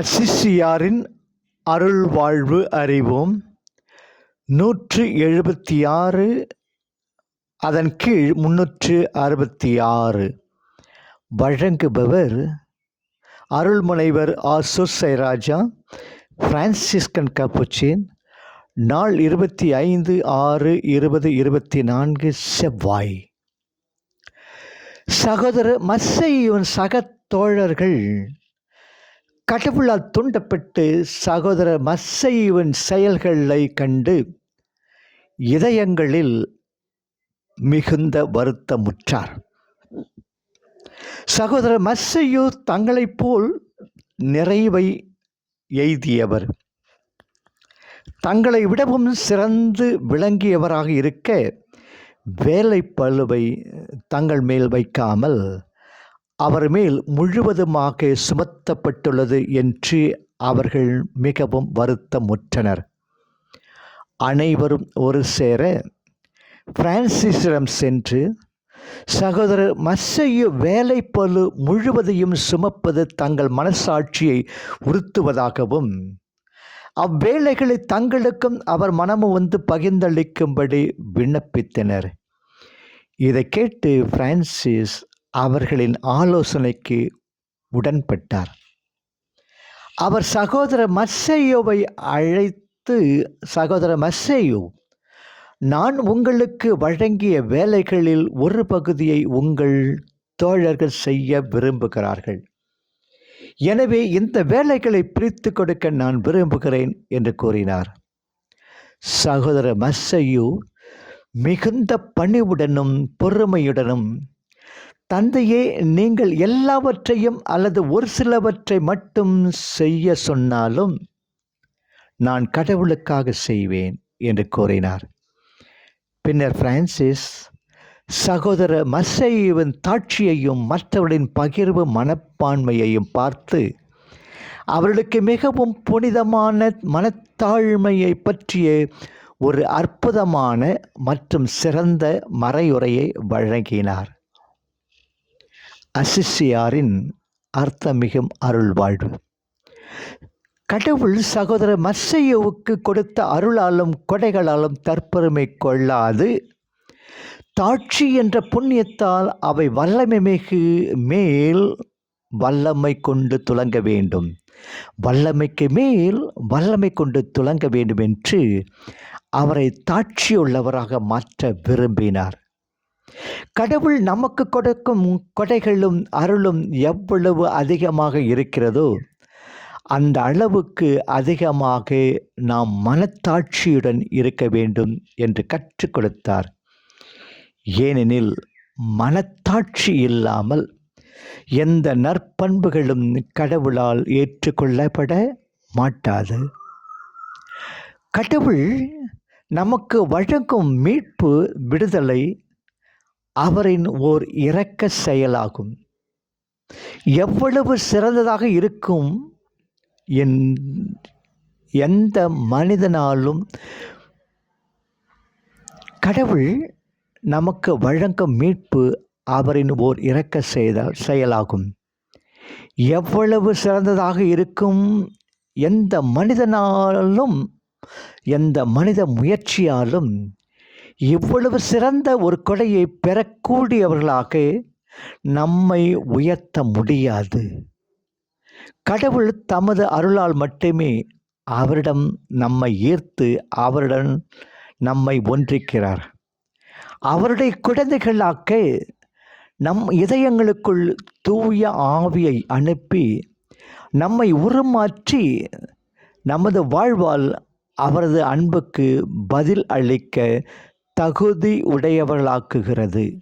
அசிசியாரின் அருள் வாழ்வு அறிவோம். நூற்று எழுபத்தி ஆறு அதன் கீழ் முன்னூற்று அறுபத்தி ஆறு வழங்குபவர் அருள்முனைவர் ஆ ராஜா பிரான்சிஸ்கன் கப்புச்சின் நாள் இருபத்தி ஐந்து ஆறு இருபது இருபத்தி நான்கு செவ்வாய். சகோதர மஸ்ஸையின் சக தோழர்கள் கடவுளால் தூண்டப்பட்டு சகோதர மஸ்ஸையின் செயல்களை கண்டு இதயங்களில் மிகுந்த வருத்தமுற்றார். சகோதர மஸ்ஸையு தங்களைப் போல் நிறைவை எய்தியவர். தங்களை விடவும் சிறந்து விளங்கியவராக இருக்க வேலை பழுவை தங்கள் மேல் வைக்காமல் அவர் மேல் முழுவதுமாக சுமத்தப்பட்டுள்ளது என்று அவர்கள் மிகவும் வருத்தமுற்றனர். அனைவரும் ஒரு சேர பிரான்சிஸிடம் சென்று சகோதரர் மஸ்ஸையு வேலைப்பழு முழுவதையும் சுமப்பது தங்கள் மனசாட்சியை உறுத்துவதாகவும் அவ்வேளைகளை தங்களுக்கும் அவர் மனமும் வந்து பகிர்ந்தளிக்கும்படி விண்ணப்பித்தனர். இதை கேட்டு பிரான்சிஸ் அவர்களின் ஆலோசனைக்கு உடன்பட்டார். அவர் சகோதர மஸ்ஸையோவை அழைத்து சகோதர மஸ்ஸையோ நான் உங்களுக்கு வழங்கிய வேலைகளில் ஒரு பகுதியை உங்கள் தோழர்கள் செய்ய விரும்புகிறார்கள். எனவே இந்த வேலைகளை பிரித்து கொடுக்க நான் விரும்புகிறேன் என்று கூறினார். சகோதர மஸ்ஸையு மிகுந்த பணிவுடனும் பொறுமையுடனும் தந்தையே நீங்கள் எல்லாவற்றையும் அல்லது ஒரு சிலவற்றை மட்டும் செய்ய சொன்னாலும் நான் கடவுளுக்காக செய்வேன் என்று கூறினார். பின்னர் பிரான்சிஸ் சகோதர மசையுவின் தாட்சியையும் மற்றவர்களின் பகிர்வு மனப்பான்மையையும் பார்த்து அவர்களுக்கு மிகவும் புனிதமான மனத்தாழ்மையை பற்றிய ஒரு அற்புதமான மற்றும் சிறந்த மறையுரையை வழங்கினார். அசிஷியாரின் அர்த்தமிகும் அருள் வாழ்வு கடவுள் சகோதர மர்சையவுக்கு கொடுத்த அருளாலும் கொடைகளாலும் தற்பெருமை கொள்ளாது. தாட்சி என்ற புண்ணியத்தால் அவை வல்லமை மிகு மேல் வல்லமை கொண்டு துலங்க வேண்டும். வல்லமைக்கு மேல் வல்லமை கொண்டு துலங்க வேண்டும் என்று அவரை தாட்சியுள்ளவராக மாற்ற விரும்பினார். கடவுள் நமக்கு கொடுக்கும் கொடைகளும் அருளும் எவ்வளவு அதிகமாக இருக்கிறதோ அந்த அளவுக்கு அதிகமாக நாம் மனத்தாட்சியுடன் இருக்க வேண்டும் என்று கற்றுக் கொடுத்தார். ஏனெனில் மனத்தாட்சி இல்லாமல் எந்த நற்பண்புகளும் கடவுளால் ஏற்றுக்கொள்ளப்பட மாட்டாது. கடவுள் நமக்கு வழங்கும் மீட்பு விடுதலை அவரின் ஓர் இரக்க செயலாகும். எவ்வளவு சிறந்ததாக இருக்கும் என் எந்த மனிதனாலும் கடவுள் நமக்கு வழங்கும் மீட்பு அவரின் ஓர் இறக்க செய்தால் செயலாகும். எவ்வளவு சிறந்ததாக இருக்கும் எந்த மனிதனாலும் எந்த மனித முயற்சியாலும் இவ்வளவு சிறந்த ஒரு கொடையை பெறக்கூடியவர்களாக நம்மை உயர்த்த முடியாது. கடவுள் தமது அருளால் மட்டுமே அவரிடம் நம்மை ஈர்த்து அவருடன் நம்மை ஒன்றிக்கிறார். அவருடைய குழந்தைகளாக்க நம் இதயங்களுக்குள் தூய ஆவியை அனுப்பி நம்மை உருமாற்றி நமது வாழ்வால் அவரது அன்புக்கு பதில் அளிக்க தகுதி உடையவர்களாக்குகிறது.